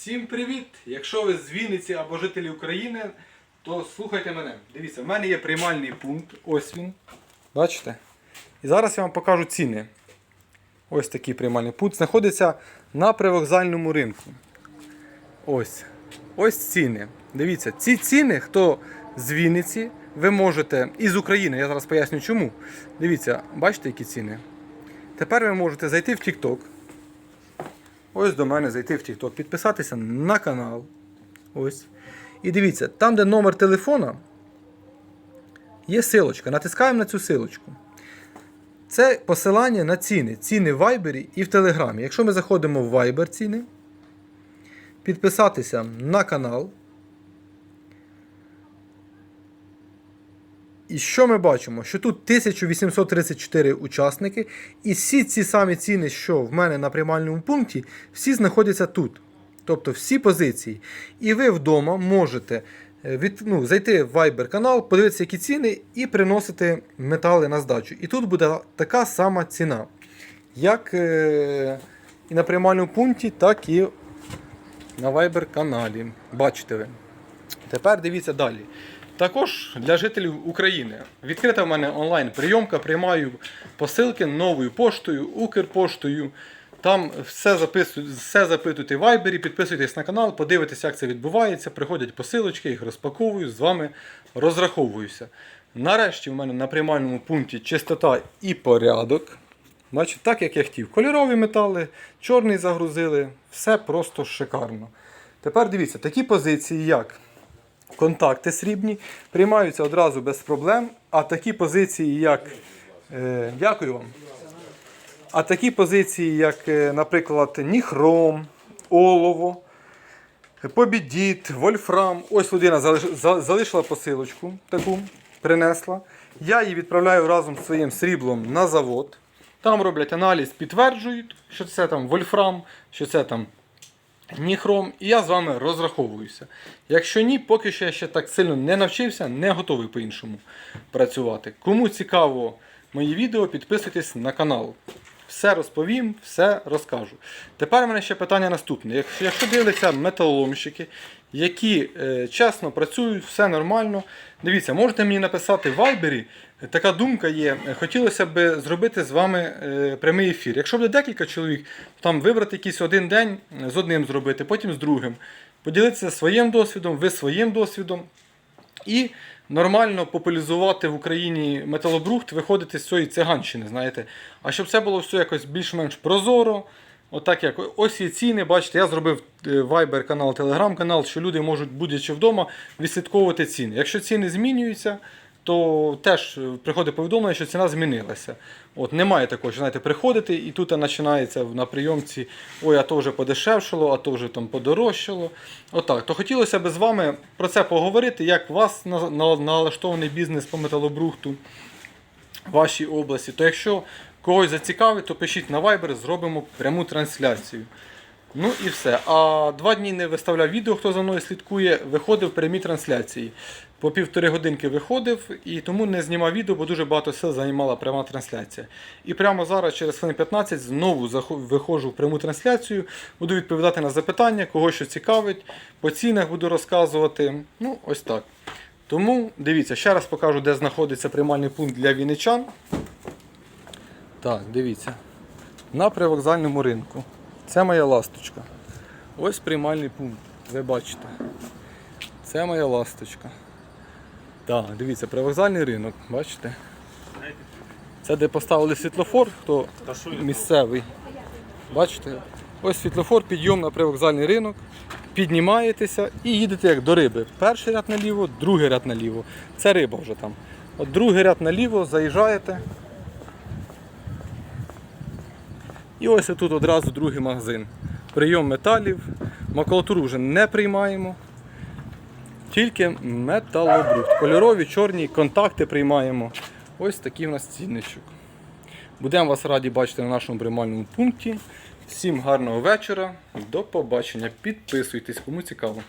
Всім привіт! Якщо ви з Вінниці або жителі України, то слухайте мене. Дивіться, в мене є приймальний пункт. Ось він. Бачите? І зараз я вам покажу ціни. Ось такий приймальний пункт. Знаходиться на привокзальному ринку. Ось. Ось ціни. Дивіться, ці ціни, хто з Вінниці, ви можете. І з України, я зараз поясню чому. Дивіться, бачите, які ціни? Тепер ви можете зайти в TikTok. Ось до мене зайти в TikTok, підписатися на канал. Ось. І дивіться, там, де номер телефона, є силочка. Натискаємо на цю силочку. Це посилання на ціни. Ціни в Viber і в Телеграмі. Якщо ми заходимо в Viber ціни, підписатися на канал. І що ми бачимо? Що тут 1834 учасники, і всі ці самі ціни, що в мене на приймальному пункті, всі знаходяться тут. Тобто всі позиції. І ви вдома можете е, від, ну, зайти в Viber канал, подивитися, які ціни, і приносити метали на здачу. І тут буде така сама ціна, як е, і на приймальному пункті, так і на Viber каналі. Бачите ви. Тепер дивіться далі. Також для жителів України відкрита в мене онлайн прийомка. Приймаю посилки новою поштою, Укрпоштою. Там все записують, все запитуйте в Viber, підписуйтесь на канал, подивитесь, як це відбувається. Приходять посилочки, їх розпаковую, з вами розраховуюся. Нарешті в мене на приймальному пункті чистота і порядок. Бачите, так як я хотів. Кольорові метали, чорний загрузили, все просто шикарно. Тепер дивіться, такі позиції, як контакти срібні, приймаються одразу без проблем. А такі позиції, як. Е, дякую вам. А такі позиції, як, е, наприклад, ніхром, олово, побідіт, вольфрам. Ось людина залишила посилочку таку, принесла. Я її відправляю разом з своїм сріблом на завод. Там роблять аналіз, підтверджують, що це там вольфрам, що це там ніхром, і я з вами розраховуюся. Якщо ні, поки що я ще так сильно не навчився, не готовий по-іншому працювати. Кому цікаво мої відео, підписуйтесь на канал. Все розповім, все розкажу. Тепер у мене ще питання наступне. Якщо, дивляться металоломщики, які е, чесно працюють, все нормально. Дивіться, можете мені написати в Вайбері. Така думка є. Хотілося б зробити з вами е, прямий ефір. Якщо буде декілька чоловік, там вибрати якийсь один день з одним зробити, потім з другим. Поділитися своїм досвідом, ви своїм досвідом. І нормально популяризувати в Україні металобрухт, виходити з цієї циганщини, знаєте. А щоб це було все якось більш-менш прозоро. Отак як ось є ціни, бачите, я зробив е, Viber канал, Telegram канал, що люди можуть, будучи вдома, відслідковувати ціни. Якщо ціни змінюються, то теж е, приходить повідомлення, що ціна змінилася. От Немає такого, що знаєте, приходити і тут починається на прийомці, ой, а то вже подешевшало, а то вже там подорожчало. Отак. То хотілося б з вами про це поговорити, як у вас на- на- налаштований бізнес по металобрухту в вашій області. То якщо когось зацікавить, то пишіть на Viber, зробимо пряму трансляцію. Ну і все. А два дні не виставляв відео, хто за мною слідкує, виходив в прямій трансляції. По півтори годинки виходив і тому не знімав відео, бо дуже багато сил займала пряма трансляція. І прямо зараз, через хвилин 15, знову виходжу в пряму трансляцію, буду відповідати на запитання, кого що цікавить, по цінах буду розказувати. Ну, ось так. Тому дивіться, ще раз покажу, де знаходиться приймальний пункт для вінничан. Так, дивіться. На привокзальному ринку. Це моя ласточка. Ось приймальний пункт. Ви бачите. Це моя ласточка. Так, дивіться, привокзальний ринок, бачите? Це де поставили світлофор, хто місцевий. Бачите? Ось світлофор, підйом на привокзальний ринок. Піднімаєтеся і їдете як до риби. Перший ряд наліво, другий ряд наліво. Це риба вже там. От другий ряд наліво, заїжджаєте. І ось тут одразу другий магазин. Прийом металів. Макулатуру вже не приймаємо. Тільки металобрухт. Кольорові, чорні контакти приймаємо. Ось такий у нас цінничок. Будемо вас раді бачити на нашому приймальному пункті. Всім гарного вечора. До побачення. Підписуйтесь, кому цікаво.